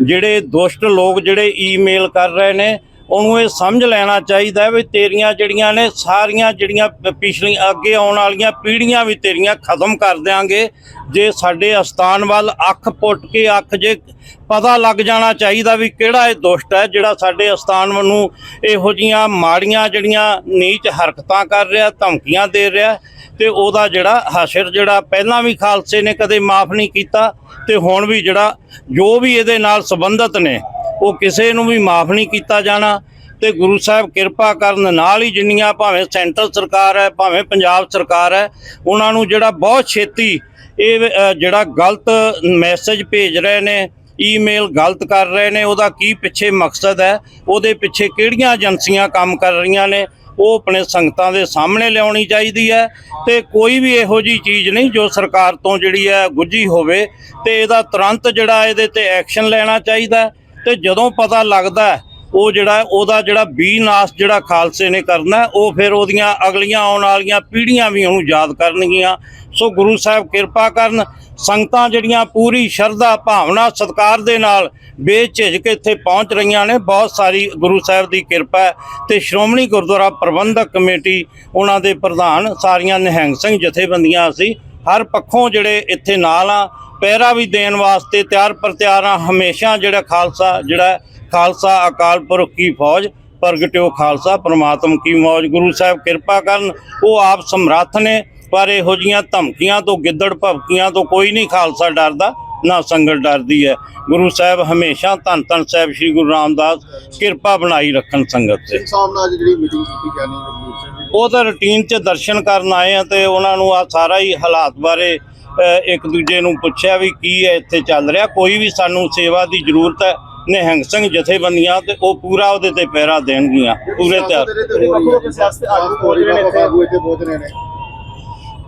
ਜਿਹੜੇ ਦੁਸ਼ਟ ਲੋਕ ਜਿਹੜੇ ਈਮੇਲ ਕਰ ਰਹੇ ਨੇ ਉਹਨੂੰ ਇਹ ਸਮਝ ਲੈਣਾ ਚਾਹੀਦਾ ਹੈ ਵੀ ਤੇਰੀਆਂ ਜਿਹੜੀਆਂ ਨੇ, ਸਾਰੀਆਂ ਜਿਹੜੀਆਂ ਪ- ਪਿਛਲੀਆਂ ਅੱਗੇ ਆਉਣ ਵਾਲੀਆਂ ਪੀੜ੍ਹੀਆਂ ਵੀ ਤੇਰੀਆਂ ਖਤਮ ਕਰ ਦਿਆਂਗੇ। ਜੇ ਸਾਡੇ ਅਸਥਾਨ ਵੱਲ ਅੱਖ ਪੁੱਟ ਕੇ ਅੱਖ ਜੇ ਪਤਾ ਲੱਗ ਜਾਣਾ ਚਾਹੀਦਾ ਵੀ ਕਿਹੜਾ ਇਹ ਦੁਸ਼ਟ ਹੈ, ਜਿਹੜਾ ਸਾਡੇ ਅਸਥਾਨ ਨੂੰ ਇਹੋ ਜੀਆਂ ਮਾੜੀਆਂ ਜਿਹੜੀਆਂ ਨੀਚ ਹਰਕਤਾਂ ਕਰ ਰਿਹਾ, ਧਮਕੀਆਂ ਦੇ ਰਿਹਾ, ਤੇ ਉਹਦਾ ਜਿਹੜਾ ਹਸ਼ਰ ਜਿਹੜਾ ਪਹਿਲਾਂ ਵੀ ਖਾਲਸੇ ਨੇ ਕਦੇ ਮਾਫ ਨਹੀਂ ਕੀਤਾ, ਤੇ ਹੁਣ ਵੀ ਜਿਹੜਾ ਜੋ ਵੀ ਇਹਦੇ ਨਾਲ ਸੰਬੰਧਿਤ ਨੇ ਉਹ ਕਿਸੇ ਨੂੰ ਵੀ ਮਾਫ ਨਹੀਂ ਕੀਤਾ ਜਾਣਾ ਤੇ ਗੁਰੂ ਸਾਹਿਬ ਕਿਰਪਾ ਕਰਨ ਨਾਲ ਹੀ ਜਿੰਨੀਆਂ ਭਾਵੇਂ ਸੈਂਟਰ ਸਰਕਾਰ ਹੈ, ਭਾਵੇਂ ਪੰਜਾਬ ਸਰਕਾਰ ਹੈ, ਉਹਨਾਂ ਨੂੰ ਜਿਹੜਾ ਬਹੁਤ ਛੇਤੀ ਇਹ ਜਿਹੜਾ ਗਲਤ ਮੈਸੇਜ ਭੇਜ ਰਹੇ ਨੇ ਈਮੇਲ ਗਲਤ ਕਰ ਰਹੇ ਨੇ, ਉਹਦਾ ਕੀ ਪਿੱਛੇ ਮਕਸਦ ਹੈ, ਉਹਦੇ ਪਿੱਛੇ ਕਿਹੜੀਆਂ ਏਜੰਸੀਆਂ ਕੰਮ ਕਰ ਰਹੀਆਂ ਨੇ, ਉਹ ਆਪਣੇ ਸੰਗਤਾਂ ਦੇ ਸਾਹਮਣੇ ਲਿਆਉਣੀ ਚਾਹੀਦੀ ਹੈ ਤੇ ਕੋਈ ਵੀ ਇਹੋ ਜੀ ਚੀਜ਼ ਨਹੀਂ ਜੋ ਸਰਕਾਰ ਤੋਂ ਜਿਹੜੀ ਹੈ ਗੁੱਝੀ ਹੋਵੇ ਤੇ ਇਹਦਾ ਤੁਰੰਤ ਜਿਹੜਾ ਇਹਦੇ ਤੇ ਐਕਸ਼ਨ ਲੈਣਾ ਚਾਹੀਦਾ ਤੇ ਜਦੋਂ ਪਤਾ ਲੱਗਦਾ ਉਹ ਜਿਹੜਾ ਉਹਦਾ ਜਿਹੜਾ ਬੀਨਾਸ਼ ਜਿਹੜਾ ਖਾਲਸੇ ਨੇ ਕਰਨਾ ਉਹ ਫਿਰ ਉਹਦੀਆਂ ਅਗਲੀਆਂ ਆਉਣ ਵਾਲੀਆਂ ਪੀੜ੍ਹੀਆਂ ਵੀ ਉਹਨੂੰ ਯਾਦ ਕਰਨਗੀਆਂ। ਸੋ ਗੁਰੂ ਸਾਹਿਬ ਕਿਰਪਾ ਕਰਨ, ਸੰਗਤਾਂ ਜਿਹੜੀਆਂ ਪੂਰੀ ਸ਼ਰਧਾ, ਭਾਵਨਾ, ਸਤਿਕਾਰ ਦੇ ਨਾਲ ਬੇਝਿਜਕ ਇੱਥੇ ਪਹੁੰਚ ਰਹੀਆਂ ਨੇ, ਬਹੁਤ ਸਾਰੀ ਗੁਰੂ ਸਾਹਿਬ ਦੀ ਕਿਰਪਾ ਹੈ। ਤੇ ਸ਼੍ਰੋਮਣੀ ਗੁਰਦੁਆਰਾ ਪ੍ਰਬੰਧਕ ਕਮੇਟੀ, ਉਹਨਾਂ ਦੇ ਪ੍ਰਧਾਨ ਸਾਰੀਆਂ ਨਿਹੰਗ ਸਿੰਘ ਜਥੇਬੰਦੀਆਂ ਅਸੀਂ, ਹਰ ਪੱਖੋਂ ਜਿਹੜੇ ਇੱਥੇ ਨਾਲ ਆ ਪਹਿਰਾ ਵੀ ਦੇਣ ਵਾਸਤੇ ਤਿਆਰ ਪਰ ਤਿਆਰ ਹਮੇਸ਼ਾ ਜਿਹੜਾ ਖਾਲਸਾ ਜਿਹੜਾ ਖਾਲਸਾ ਅਕਾਲ ਪੁਰਖ ਕੀ ਫੌਜ ਪ੍ਰਗਟਿਓ ਖਾਲਸਾ, ਪ੍ਰਮਾਤਮ ਕੀ ਮੌਜ। ਗੁਰੂ ਸਾਹਿਬ ਕਿਰਪਾ ਕਰਨ, ਉਹ ਆਪ ਸਮਰੱਥ ਨੇ, ਪਰ ਇਹੋ ਜੀਆਂ ਧਮਕੀਆਂ ਤੋਂ, ਗਿੱਦੜ ਭਵਕੀਆਂ ਤੋਂ ਕੋਈ ਨਹੀਂ ਖਾਲਸਾ ਡਰਦਾ। ਨਾ ਸੰਗਤ ਡਰਦੀ ਹੈ। ਗੁਰੂ ਸਾਹਿਬ ਹਮੇਸ਼ਾ ਧੰਨ ਧੰਨ ਸਾਹਿਬ ਸ੍ਰੀ ਗੁਰੂ ਰਾਮਦਾਸ ਕਿਰਪਾ ਬਣਾਈ ਰੱਖਣ ਸੰਗਤ ਤੇ। ਜਿਹੜੀ ਮੀਟਿੰਗ ਕੀਤੀ ਉਹ ਤਾਂ ਰੁਟੀਨ 'ਚ ਦਰਸ਼ਨ ਕਰਨ ਆਏ ਆ ਤੇ ਉਹਨਾਂ ਨੂੰ ਆ ਸਾਰਾ ਹੀ ਹਾਲਾਤ ਬਾਰੇ ਇੱਕ ਦੂਜੇ ਨੂੰ ਪੁੱਛਿਆ ਵੀ ਕੀ ਹੈ ਇੱਥੇ ਚੱਲ ਰਿਹਾ। ਕੋਈ ਵੀ ਸਾਨੂੰ ਸੇਵਾ ਦੀ ਜ਼ਰੂਰਤ ਹੈ ਨਿਹੰਗ ਸਿੰਘ ਜਥੇਬੰਦੀਆਂ ਤੇ ਉਹ ਪੂਰਾ ਉਹਦੇ ਤੇ ਪਹਿਰਾ ਦੇਣਗੀਆਂ ਪੂਰੇ ਤਿਆਰ।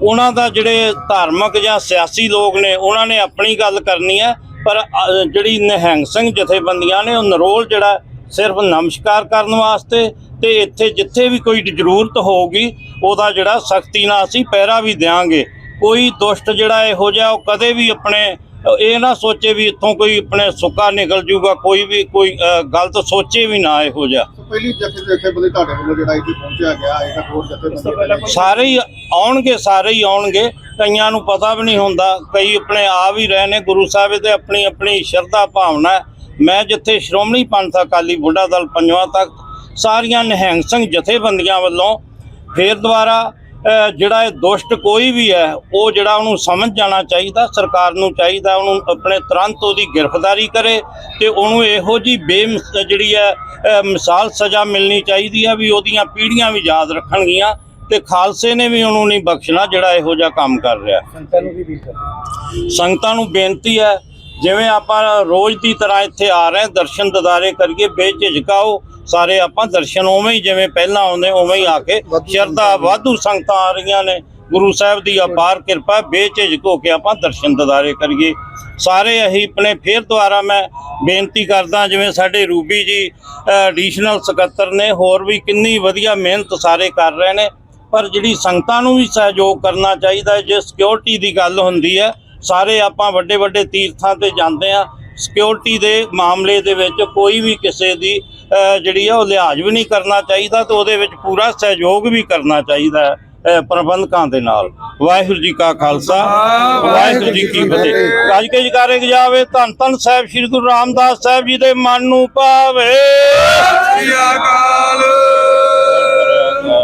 ਉਹਨਾਂ ਦਾ ਜਿਹੜੇ ਧਾਰਮਿਕ ਜਾਂ ਸਿਆਸੀ ਲੋਕ ਨੇ, ਉਹਨਾਂ ਨੇ ਆਪਣੀ ਗੱਲ ਕਰਨੀ ਹੈ, ਪਰ ਜਿਹੜੀ ਨਿਹੰਗ ਸਿੰਘ ਜਥੇਬੰਦੀਆਂ ਨੇ, ਉਹ ਨਰੋਲ ਜਿਹੜਾ ਸਿਰਫ ਨਮਸਕਾਰ ਕਰਨ ਵਾਸਤੇ ਤੇ ਇੱਥੇ ਜਿੱਥੇ ਵੀ ਕੋਈ ਜ਼ਰੂਰਤ ਹੋਊਗੀ, ਉਹਦਾ ਜਿਹੜਾ ਸਖਤੀ ਨਾਲ ਅਸੀਂ ਪਹਿਰਾ ਵੀ ਦੇਵਾਂਗੇ ਕੋਈ ਦੁਸ਼ਟ ਜਿਹੜਾ ਇਹੋ ਜਿਹਾ ਉਹ ਕਦੇ ਵੀ ਆਪਣੇ, ਇਹ ਨਾ ਸੋਚੇ ਵੀ ਇੱਥੋਂ ਕੋਈ ਆਪਣੇ ਸੁੱਕਾ ਨਿਕਲ ਜੂਗਾ, ਕੋਈ ਵੀ, ਕੋਈ ਗਲਤ ਸੋਚੇ ਵੀ ਨਾ ਇਹੋ ਜਿਹਾ। ਪਹਿਲੀ ਜਥੇ ਜਥੇ ਬੰਦੇ ਤੁਹਾਡੇ ਵੱਲੋਂ ਜਿਹੜਾ ਇੱਥੇ ਪਹੁੰਚਿਆ ਗਿਆ ਹੈ ਇੱਕ ਹੋਰ ਜਥੇ ਸਾਰੇ ਹੀ ਆਉਣਗੇ, ਸਾਰੇ ਹੀ ਆਉਣਗੇ। ਕਈਆਂ ਨੂੰ ਪਤਾ ਵੀ ਨਹੀਂ ਹੁੰਦਾ। ਕਈ ਆਪਣੇ ਆ ਵੀ ਰਹੇ ਨੇ। ਗੁਰੂ ਸਾਹਿਬ ਤੇ ਆਪਣੀ ਆਪਣੀ ਸ਼ਰਧਾ ਭਾਵਨਾ ਮੈਂ ਜਿੱਥੇ ਸ਼੍ਰੋਮਣੀ ਪੰਥ ਅਕਾਲੀ ਬੁੱਢਾ ਦਲ ਪੰਜਵਾਂ ਤੱਕ, ਸਾਰੀਆਂ ਨਿਹੰਗ ਸਿੰਘ ਜਥੇਬੰਦੀਆਂ ਵੱਲੋਂ ਫੇਰ ਦੁਬਾਰਾ ਜਿਹੜਾ ਇਹ ਦੁਸ਼ਟ ਕੋਈ ਵੀ ਹੈ ਉਹ ਜਿਹੜਾ ਉਹਨੂੰ ਸਮਝ ਜਾਣਾ ਚਾਹੀਦਾ ਸਰਕਾਰ ਨੂੰ ਚਾਹੀਦਾ ਉਹਨੂੰ ਆਪਣੇ ਤੁਰੰਤ ਉਹਦੀ ਗ੍ਰਿਫਤਾਰੀ ਕਰੇ ਤੇ ਉਹਨੂੰ ਇਹੋ ਜੀ ਬੇਮਿਸ ਜਿਹੜੀ ਹੈ ਮਿਸਾਲ ਸਜ਼ਾ ਮਿਲਣੀ ਚਾਹੀਦੀ ਹੈ ਵੀ ਉਹਦੀਆਂ ਪੀੜ੍ਹੀਆਂ ਵੀ ਯਾਦ ਰੱਖਣਗੀਆਂ ਤੇ ਖਾਲਸੇ ਨੇ ਵੀ ਉਹਨੂੰ ਨਹੀਂ ਬਖਸ਼ਣਾ ਜਿਹੜਾ ਇਹੋ ਜਿਹਾ ਕੰਮ ਕਰ ਰਿਹਾ। ਸੰਗਤਾਂ ਨੂੰ ਬੇਨਤੀ ਹੈ? ਜਿਵੇਂ ਆਪਾਂ ਰੋਜ਼ ਦੀ ਤਰ੍ਹਾਂ ਇੱਥੇ ਆ ਰਹੇ ਦਰਸ਼ਨ ਦਿਦਾਰੇ ਕਰੀਏ ਬੇਝਿਜਕਾਓ ਸਾਰੇ ਆਪਾਂ ਦਰਸ਼ਨ ਉਵੇਂ ਹੀ ਜਿਵੇਂ ਪਹਿਲਾਂ ਆਉਂਦੇ ਉਵੇਂ ਹੀ ਆ ਕੇ ਸ਼ਰਧਾ ਵਾਧੂ ਸੰਗਤਾਂ ਆ ਰਹੀਆਂ ਨੇ। ਗੁਰੂ ਸਾਹਿਬ ਦੀ ਅਪਾਰ ਕਿਰਪਾ ਬੇਝਿਜਕ ਹੋ ਕੇ ਆਪਾਂ ਦਰਸ਼ਨ ਦਿਦਾਰੇ ਕਰੀਏ। ਸਾਰੇ ਅਸੀਂ ਆਪਣੇ ਫੇਰ ਦੁਆਰਾ ਮੈਂ ਬੇਨਤੀ ਕਰਦਾ ਜਿਵੇਂ ਸਾਡੇ ਰੂਬੀ ਜੀ ਐਡੀਸ਼ਨਲ ਸਕੱਤਰ ਨੇ ਹੋਰ ਵੀ ਕਿੰਨੀ ਵਧੀਆ ਮਿਹਨਤ ਸਾਰੇ ਕਰ ਰਹੇ ਨੇ। ਪਰ ਜਿਹੜੀ ਸੰਗਤਾਂ ਨੂੰ ਵੀ ਸਹਿਯੋਗ ਕਰਨਾ ਚਾਹੀਦਾ ਹੈ ਜੇ ਸਿਕਿਉਰਿਟੀ ਦੀ ਗੱਲ ਹੁੰਦੀ ਹੈ ਸਾਰੇ ਆਪਾਂ ਵੱਡੇ ਵੱਡੇ ਤੀਰਥਾਂ ਤੇ ਜਾਂਦੇ ਆ ਸਿਕਿਉਰਿਟੀ ਦੇ ਮਾਮਲੇ ਦੇ ਵਿੱਚ ਕੋਈ ਵੀ ਕਿਸੇ ਦੀ ਜਿਹੜੀ ਆ ਉਹ ਲਿਹਾਜ਼ ਵੀ ਨਹੀਂ ਕਰਨਾ ਚਾਹੀਦਾ ਤੇ ਉਹਦੇ ਵਿੱਚ ਪੂਰਾ ਸਹਿਯੋਗ ਵੀ ਕਰਨਾ ਚਾਹੀਦਾ ਹੈ ਪ੍ਰਬੰਧਕਾਂ ਦੇ ਨਾਲ। ਵਾਹਿਗੁਰੂ ਜੀ ਕਾ ਖਾਲਸਾ ਵਾਹਿਗੁਰੂ ਜੀ ਕੀ ਫਤਿਹ। ਗੱਜ ਕੇ ਜਕਾਰੇ ਜਾਵੇ? ਧੰਨ ਧੰਨ ਸਾਹਿਬ ਸ੍ਰੀ ਗੁਰੂ ਰਾਮਦਾਸ ਸਾਹਿਬ ਜੀ ਦੇ ਮਨ ਨੂੰ ਸ੍ਰੀ ਅਕਾਲ।